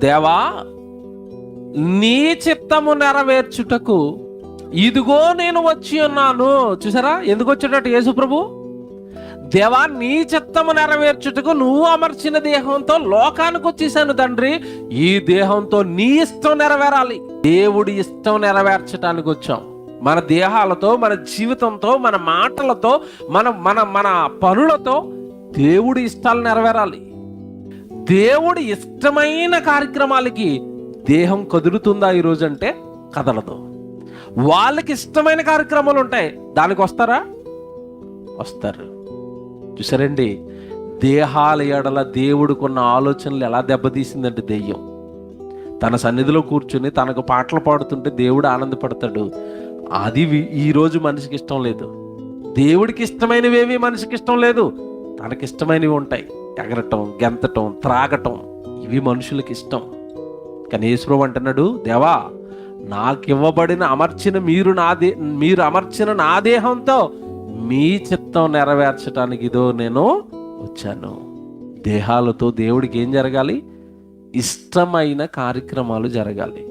దేవా నీ చిత్తము నెరవేర్చుటకు ఇదిగో నేను వచ్చి ఉన్నాను. చూసారా? ఎందుకు వచ్చేటట్టు యేసు ప్రభు? దేవా నీ చిత్తము నెరవేర్చుటకు నువ్వు అమర్చిన దేహంతో లోకానికి వచ్చేసాను తండ్రి. ఈ దేహంతో నీ ఇష్టం నెరవేరాలి. దేవుడి ఇష్టం నెరవేర్చడానికి వచ్చాం. మన దేహాలతో మన జీవితంతో మన మాటలతో మన మన మన పనులతో దేవుడి ఇష్టాలు నెరవేరాలి. దేవుడు ఇష్టమైన కార్యక్రమాలకి దేహం కదులుతుందా ఈరోజు అంటే కదలదు. వాళ్ళకి ఇష్టమైన కార్యక్రమాలు ఉంటాయి. దానికి వస్తారా? వస్తారు. చూసారండి దేహాల ఎడల దేవుడికున్న ఆలోచనలు ఎలా దెబ్బతీసిందంటే దెయ్యం. తన సన్నిధిలో కూర్చుని తనకు పాటలు పాడుతుంటే దేవుడు ఆనందపడతాడు. అది ఈరోజు ఈ రోజు మనిషికి ఇష్టం లేదు. దేవుడికి ఇష్టమైనవేవి మనిషికి ఇష్టం లేదు. తనకిష్టమైనవి ఉంటాయి. ఎగరటం గెంతటం త్రాగటం ఇవి మనుషులకి ఇష్టం. కానీ యేసుప్రభు అంటున్నాడు దేవా నాకు ఇవ్వబడిన అమర్చిన మీరు నా దే మీరు అమర్చిన నా దేహంతో మీ చిత్తం నెరవేర్చడానికి ఇదో నేను వచ్చాను. దేహాలతో దేవుడికి ఏం జరగాలి? ఇష్టమైన కార్యక్రమాలు జరగాలి.